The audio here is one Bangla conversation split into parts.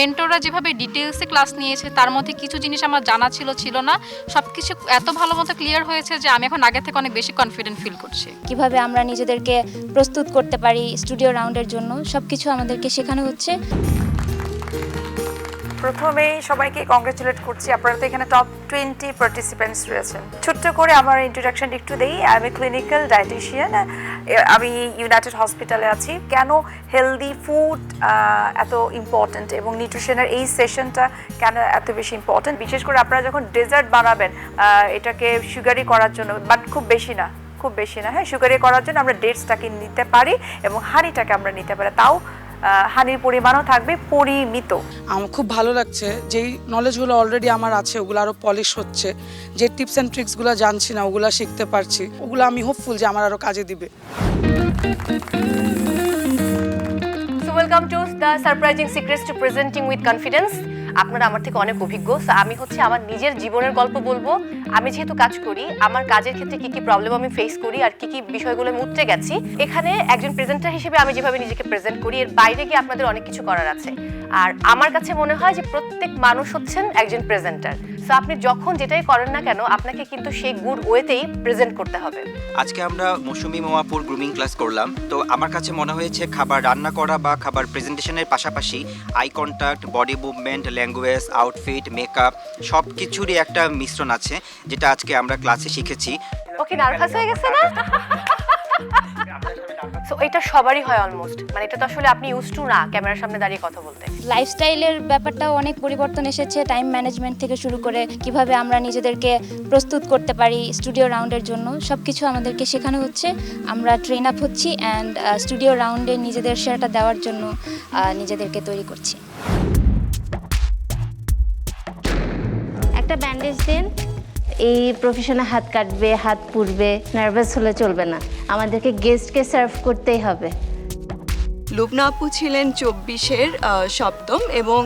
মেন্টররা যেভাবে ডিটেলসে ক্লাস নিয়েছে, তার মধ্যে কিছু জিনিস আমার জানা ছিল ছিল না। সব কিছু এত ভালো মতো ক্লিয়ার হয়েছে যে আমি এখন আগে থেকে অনেক বেশি কনফিডেন্ট ফিল করছি। কীভাবে আমরা নিজেদেরকে প্রস্তুত করতে পারি স্টুডিও রাউন্ডের জন্য সব কিছু আমাদেরকে শেখানো হচ্ছে। প্রথমেই সবাইকে কংগ্রেচুলেট করছি। আপনারা তো এখানে টপ টোয়েন্টি পার্টিসিপেন্টস রয়েছেন। ছোট্ট করে আমার ইন্ট্রোডাকশন একটু দেই। আমি ক্লিনিক্যাল ডায়েটিশিয়ান আমি ইউনাইটেড হসপিটালে আছি। কেন হেলদি ফুড এত ইম্পর্ট্যান্ট এবং নিউট্রিশনের এই সেশনটা কেন এত বেশি ইম্পর্ট্যান্ট বিশেষ করে আপনারা যখন ডেজার্ট বানাবেন এটাকে সুগারি করার জন্য বাট খুব বেশি না, খুব বেশি না। হ্যাঁ সুগারি করার জন্য আমরা ডেটসটাকে নিতে পারি এবং হানিটাকে আমরা নিতে পারি। তাও হানির পরিমাণও থাকবে পরিমিত। আমার খুব ভালো লাগছে যেই নলেজগুলো অলরেডি আমার আছে ওগুলো আরও পলিশ হচ্ছে যে টিপস অ্যান্ড ট্রিক্সগুলো জানছি না ওগুলো শিখতে পারছি ওগুলো আমি হোপফুল যে আমার আরও কাজে দিবে। So welcome to the surprising secrets to presenting with confidence আপনারা আমার থেকে অনেক অভিজ্ঞ আমি হচ্ছে আমার নিজের জীবনের গল্প বলব আমি যেহেতু কাজ করি, আমার কাজের ক্ষেত্রে কি কি প্রবলেম আমি ফেস করি আর কি কি বিষয়গুলো আমি উঠতে গেছি, এখানে একজন প্রেজেন্টার হিসেবে আমি যেভাবে নিজেকে প্রেজেন্ট করি, এর বাইরে গিয়ে আপনাদের অনেক কিছু করার আছে। আর আমার কাছে মনে হয় যে প্রত্যেক মানুষ হচ্ছেন একজন প্রেজেন্টার সো আপনি যখন যেটাই করেন না কেন, আপনাকে কিন্তু সেই গুড ওয়েতেই প্রেজেন্ট করতে হবে। আজকে আমরা মৌসুমি মোয়াপুর গ্রুমিং ক্লাস করলাম। তো আমার কাছে মনে হয়েছে খাবার রান্না করা বা খাবার প্রেজেন্টেশনের পাশাপাশি eye contact body movement language outfit makeup সব কিছুরই একটা মিশ্রণ আছে। যেটা আজকে আমরা ক্লাসে শিখেছি। ওকে নার্ভাস হয়ে গেছে না? সো এটা সবারই হয় অলমোস্ট মানে এটা তো আসলে আপনি ইউজ টু না ক্যামেরার সামনে দাঁড়িয়ে কথা বলতে। লাইফস্টাইলের ব্যাপারটাও অনেক পরিবর্তন এসেছে। টাইম ম্যানেজমেন্ট থেকে শুরু করে কীভাবে আমরা নিজেদেরকে প্রস্তুত করতে পারি স্টুডিও রাউন্ডের জন্য সব কিছু আমাদেরকে শেখানো হচ্ছে। আমরা ট্রেন আপ হচ্ছি অ্যান্ড স্টুডিও রাউন্ডে নিজেদের সেরাটা দেওয়ার জন্য নিজেদেরকে তৈরি করছি। একটা ব্যান্ডেজ দিন। এই প্রফেশনে হাত কাটবে হাত পুড়বে নার্ভাস হলে চলবে না। আমাদেরকে গেস্টকে সার্ভ করতেই হবে। লুবনা আপু ছিলেন চব্বিশের সপ্তম এবং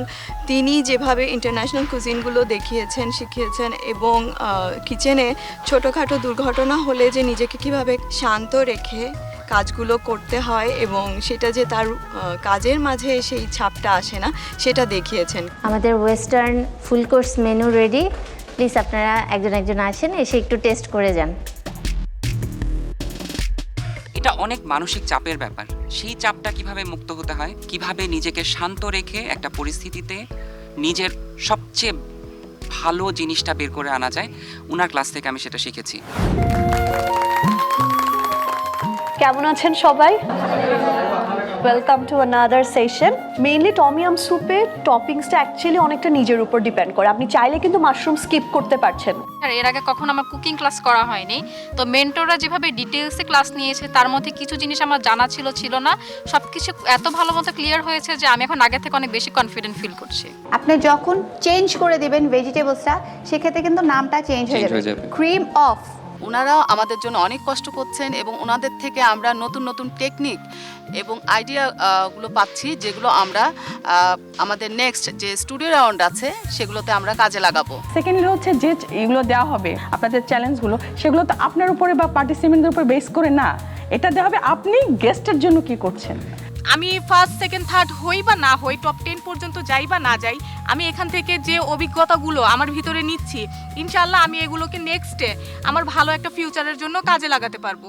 তিনি যেভাবে ইন্টারন্যাশনাল কুজিনগুলো দেখিয়েছেন শিখিয়েছেন এবং কিচেনে ছোটোখাটো দুর্ঘটনা হলে যে নিজেকে কীভাবে শান্ত রেখে কাজগুলো করতে হয় এবং সেটা যে তার কাজের মাঝে সেই ছাপটা আসে না সেটা দেখিয়েছেন। আমাদের western full course menu ready please আপনারা একজন একজন আসেন এসে একটু টেস্ট করে যান। এটা অনেক মানসিক চাপের ব্যাপার। সেই চাপটা কীভাবে মুক্ত হতে হয়? কীভাবে নিজেকে শান্ত রেখে একটা পরিস্থিতিতে নিজের সবচেয়ে ভালো জিনিসটা বের করে আনা যায়? ওনার ক্লাস থেকে আমি সেটা শিখেছি। কেমন আছেন সবাই? Welcome to another session mainly tom yum স্যুপে টপিংসটা অ্যাকচুয়ালি অনেকটা নিজের উপর ডিপেন্ড করে আপনি চাইলে কিন্তু মাশরুম স্কিপ করতে পারছেন। এর আগে কখনো আমার কুকিং ক্লাস করা হয়নি। তো মেন্টররা যেভাবে ডিটেলসে ক্লাস নিয়েছে তার মধ্যে কিছু জিনিস আমার জানা ছিল ছিল না। সব কিছু এত ভালো মতো ক্লিয়ার হয়েছে যে আমি এখন আগে থেকে অনেক বেশি কনফিডেন্ট ফিল করছি। আপনি যখন চেঞ্জ করে দিবেন ভেজিটেবলসটা সেক্ষেত্রে কিন্তু নামটা চেঞ্জ হয়ে যাবে। ক্রিম অফ ওনারাও আমাদের জন্য অনেক কষ্ট করছেন এবং ওনাদের থেকে আমরা নতুন নতুন টেকনিক এবং আইডিয়া গুলো পাচ্ছি যেগুলো আমরা আমাদের নেক্সট যে স্টুডিও রাউন্ড আছে সেগুলোতে আমরা কাজে লাগাবো। সেকেন্ডলি হচ্ছে যে এগুলো দেওয়া হবে, আপনাদের চ্যালেঞ্জগুলো সেগুলো তো আপনার উপরে বা পার্টিসিপেন্টদের উপর বেস করে না। এটা দেওয়া হবে, আপনি গেস্টের জন্য কি করছেন? আমি ফার্স্ট সেকেন্ড থার্ড হই বা না হই টপ টেন পর্যন্ত যাই বা না যাই, আমি এখান থেকে যে অভিজ্ঞতাগুলো আমার ভিতরে নিচ্ছি ইনশাল্লাহ আমি এগুলোকে নেক্সটে আমার ভালো একটা ফিউচারের জন্য কাজে লাগাতে পারব।